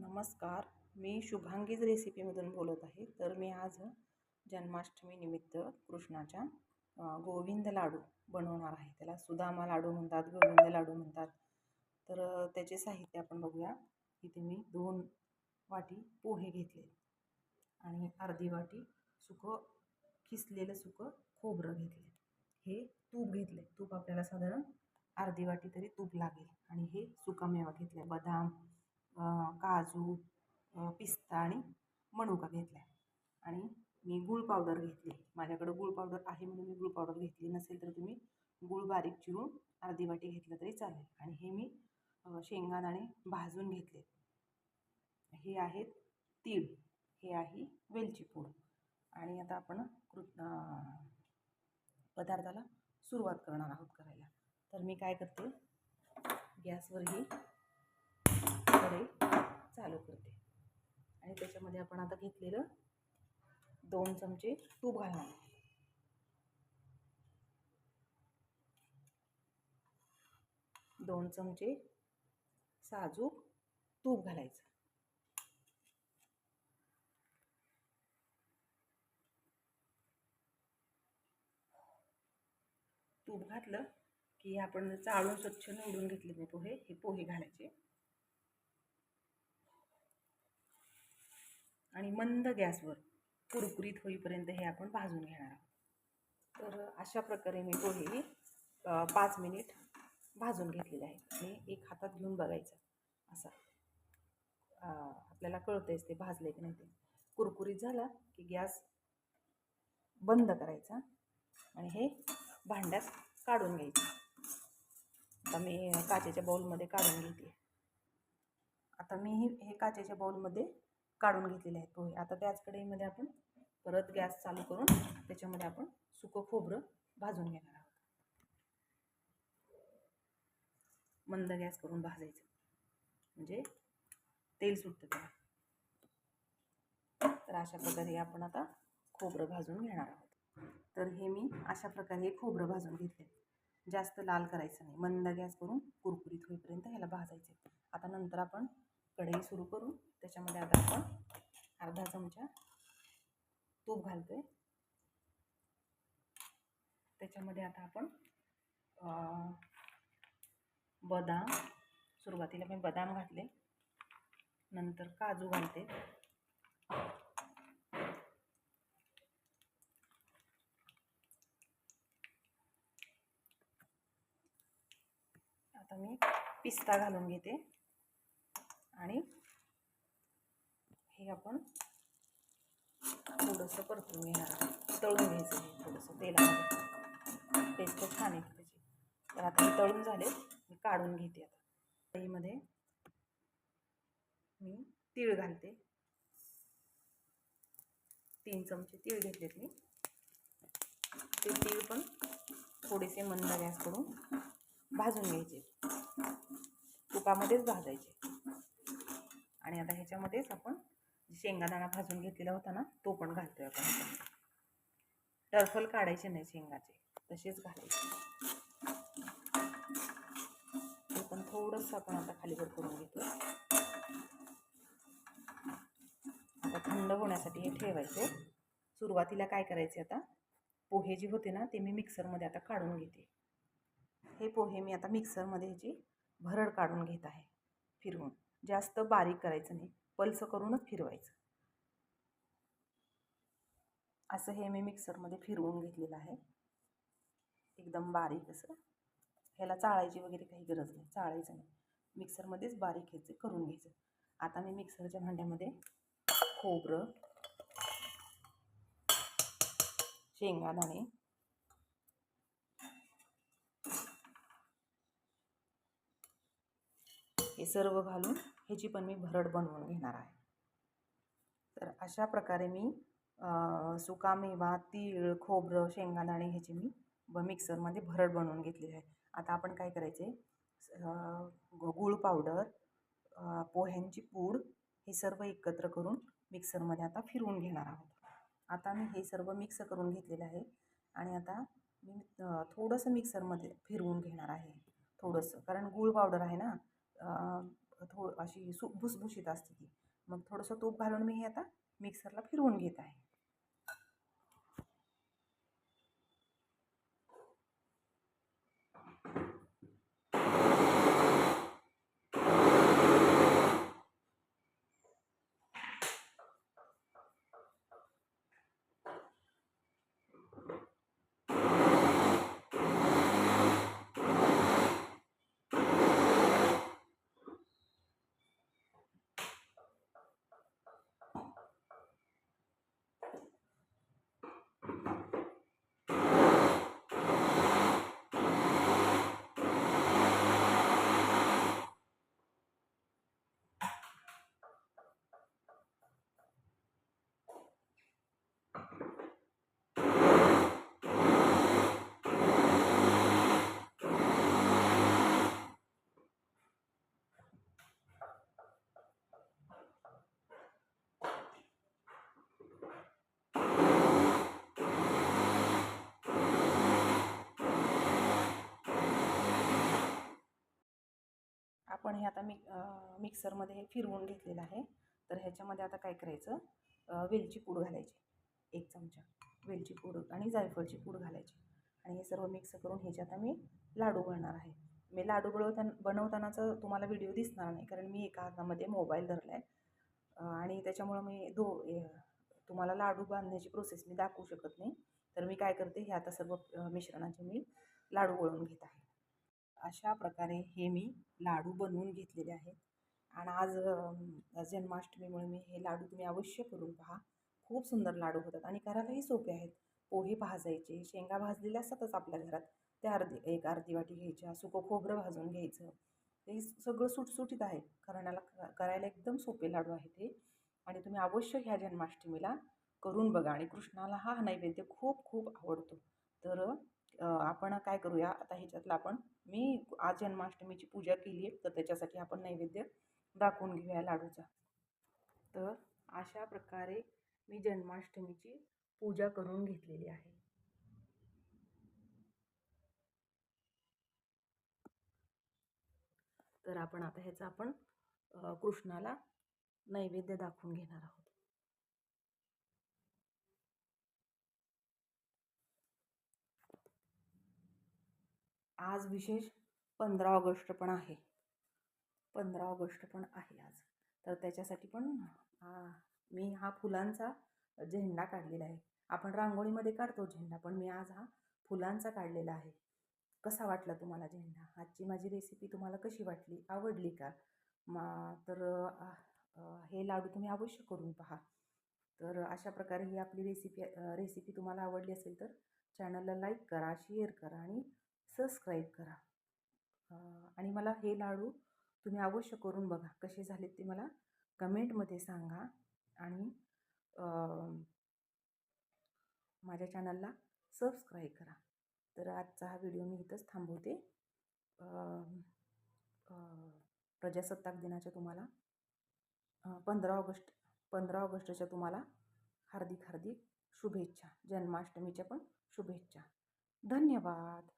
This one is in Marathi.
नमस्कार. मी शुभांगीज रेसिपीमधून बोलत आहे. तर मी आज जन्माष्टमी निमित्त कृष्णाच्या गोविंद लाडू बनवणार आहे. त्याला सुदामा लाडू म्हणतात गोविंद लाडू म्हणतात. तर त्याचे साहित्य आपण बघूया. इथे मी दोन वाटी पोहे घेतले आणि अर्धी वाटी सुकं खिसलेलं सुकं खोबरं घेतले. हे तूप घेतले. तूप आपल्याला साधारण अर्धी वाटी तरी तूप लागेल. आणि हे सुकामेवा घेतला. बदाम काजू पिस्ता आणि मनुका घेतला आहे आणि मी गूळ पावडर घेतली. माझ्याकडं गूळ पावडर आहे म्हणून मी गूळ पावडर घेतली नसेल तर तुम्ही गूळ बारीक चिरून अर्धी वाटी घेतलं तरी चालेल. आणि हे मी अ, शेंगादाणे भाजून घेतले. हे आहेत तीळ. हे आहे वेलची पूड. आणि आता आपण कृ पदार्थाला सुरुवात करणार आहोत करायला. तर मी काय करते? गॅसवर ही कढई चालू करते. आणि त्याच्यामध्ये आपण आता घेतलेलं दोन चमचे तूप घालणार दोन चमचे साजूक तूप घालायचं. तूप घातलं की आपण चाळून स्वच्छ निवडून घेतलेले पोहे हे पोहे घालायचे. आणि मंद गॅसवर कुरकुरीत होईपर्यंत हे आपण भाजून घेणार आहोत. तर अशा प्रकारे मी पोहे पाच मिनिट भाजून घेतलेले आहेत. आणि एक हातात घेऊन बघायचं असा. आपल्याला आपल्याला कळतंयच ते भाजले की नाही ते. कुरकुरीत झाला की गॅस बंद करायचा आणि हे भांड्यात काढून घ्यायचं. आता मी काचेच्या बाऊलमध्ये काढून घेते. आता मी हे हे काचेच्या बाऊलमध्ये काढून घेतलेले आहेत पोहे. आता त्याच कढईमध्ये आपण परत गॅस चालू करून त्याच्यामध्ये आपण सुकं खोबरं भाजून घेणार आहोत. मंद गॅस करून भाजायचं. म्हणजे तेल सुटतं त्याला. तर अशा प्रकारे आपण आता खोबरं भाजून घेणार आहोत. तर हे मी अशा प्रकारे खोबरं भाजून घेतले जास्त लाल करायचं नाही. मंद गॅस करून कुरकुरीत होईपर्यंत ह्याला भाजायचे आता नंतर आपण कढई सुरू करू त्याच्यामध्ये आता आपण अर्धा चमचा तूप घालतोय. त्याच्यामध्ये आता आपण बदाम सुरुवातीला मी बदाम घातले नंतर काजू घालते. आता मी पिस्ता घालून घेते आणि हे आपण थोडंसं परतून घेणार तळून घ्यायचं थोडंसं तेलामध्ये. टेस्ट छान येते त्याची. तर आता हे तळून झाले. मी काढून घेते आता. कढईमध्ये मी तीळ घालते. तीन चमचे तीळ घेतलेत मी. ते तीळ पण थोडेसे मंद गॅस करून भाजून घ्यायचे. तुपामध्येच भाजायचे. आणि आता ह्याच्यामध्येच आपण शेंगादाणा भाजून घेतलेला होता ना तो पण घालतोय आपण. ह्याच्यामध्ये टरफल काढायचे नाही शेंगाचे तसेच घालायचे. ते पण थोडंसं आपण आता खालीवर करून घेतो आता थंड होण्यासाठी हे ठेवायचे. सुरुवातीला काय करायचे आता? पोहे जे होते ना ते मी मिक्सरमध्ये आता काढून घेते. हे पोहे मी आता मिक्सरमध्ये ह्याची भरड काढून घेत आहे फिरवून. जास्त बारीक करायचं नाही. पल्स करूनच फिरवायचं. असं हे मी मिक्सरमध्ये फिरवून घेतलेलं आहे. एकदम बारीक असं. ह्याला चाळायची वगैरे काही गरज नाही. चाळायचं नाही. मिक्सरमध्येच बारीक ह्याचं करून घ्यायचं. आता मी मिक्सरच्या भांड्यामध्ये खोबरं शेंगादाणे हे सर्व घालून ह्याची पण मी भरड बनवून घेणार आहे. तर अशा प्रकारे मी सुकामेवा तीळ खोबरं शेंगादाणे ह्याची मी ब मिक्सरमध्ये भरड बनवून घेतलेली आहे. आता आपण काय करायचे? गूळ पावडर पोह्यांची पूड हे सर्व एकत्र करून मिक्सरमध्ये आता फिरवून घेणार आहोत. आता मी हे सर्व मिक्स करून घेतलेलं आहे आणि आता मी थोडंसं मिक्सरमध्ये फिरवून घेणार आहे. थोडंसं कारण गूळ पावडर आहे ना थोडं अशी सु भुसभुशीत असते ती. मग थोडंसं तूप घालून मी हे आता मिक्सरला फिरवून घेत आहे. आपण हे आता मिक मिक्सरमध्ये हे फिरवून घेतलेलं आहे. तर ह्याच्यामध्ये आता काय करायचं? वेलची पूड घालायची. एक चमचा वेलची पूड आणि जायफळची पूड घालायची. आणि हे सर्व मिक्स करून ह्याच्यात मी लाडू बनणार आहे. मी लाडू बनवताना बनवतानाचं तुम्हाला व्हिडिओ दिसणार नाही कारण मी एका हातामध्ये मोबाईल धरला आहे आणि त्याच्यामुळं मी दो तुम्हाला लाडू बांधण्याची प्रोसेस मी दाखवू शकत नाही. तर मी काय करते हे आता सर्व मिश्रणाचे मी लाडू वळून घेत आहे. अशा प्रकारे हे मी लाडू बनवून घेतलेले आहेत. आणि आज जन्माष्टमीमुळे मी हे लाडू तुम्ही अवश्य करून पहा. खूप सुंदर लाडू होतात आणि करायलाही सोपे आहेत. पोहे भाजायचे शेंगा भाजलेल्या असतातच आपल्या घरात. त्या अर्धी एक अर्धी वाटी घ्यायच्या सुकं खोबरं भाजून घ्यायचं. हे सगळं सुटसुटीत आहे. करण्याला करायला एकदम सोपे लाडू आहेत हे. आणि तुम्ही अवश्य ह्या जन्माष्टमीला करून बघा आणि कृष्णाला हा नैवेद्य खूप खूप आवडतो. तर आपण काय करूया? आता ह्याच्यातलं आपण मी आज जन्माष्टमीची पूजा केली आहे तर त्याच्यासाठी आपण नैवेद्य दाखवून घेऊया लाडूचा. तर अशा प्रकारे मी जन्माष्टमीची पूजा करून घेतलेली आहे. तर आपण आता ह्याचा आपण कृष्णाला नैवेद्य दाखवून घेणार आहोत. आज विशेष पंधरा ऑगस्ट पण आहे. पंधरा ऑगस्ट पण आहे आज. तर त्याच्यासाठी पण मी हा फुलांचा झेंडा काढलेला आहे. आपण रांगोळीमध्ये काढतो झेंडा पण मी आज हा फुलांचा काढलेला आहे. कसा वाटला तुम्हाला झेंडा? आजची माझी रेसिपी तुम्हाला कशी वाटली? आवडली का? मा तर आ, हे लाडू तुम्ही अवश्य करून पहा. तर अशा प्रकारे ही आपली रेसिपी रेसिपी तुम्हाला आवडली असेल तर चॅनलला लाईक करा शेअर करा आणि सबस्क्राईब करा. आणि मला हे लाडू तुम्ही अवश्य करून बघा. कसे झालेत ते मला कमेंटमध्ये सांगा. आणि माझ्या चॅनलला सबस्क्राईब करा. तर आजचा हा व्हिडिओ मी इथंच थांबवते. प्रजासत्ताक दिनाच्या तुम्हाला पंधरा ऑगस्ट पंधरा ऑगस्टच्या तुम्हाला हार्दिक हार्दिक शुभेच्छा. जन्माष्टमीच्या पण शुभेच्छा. धन्यवाद!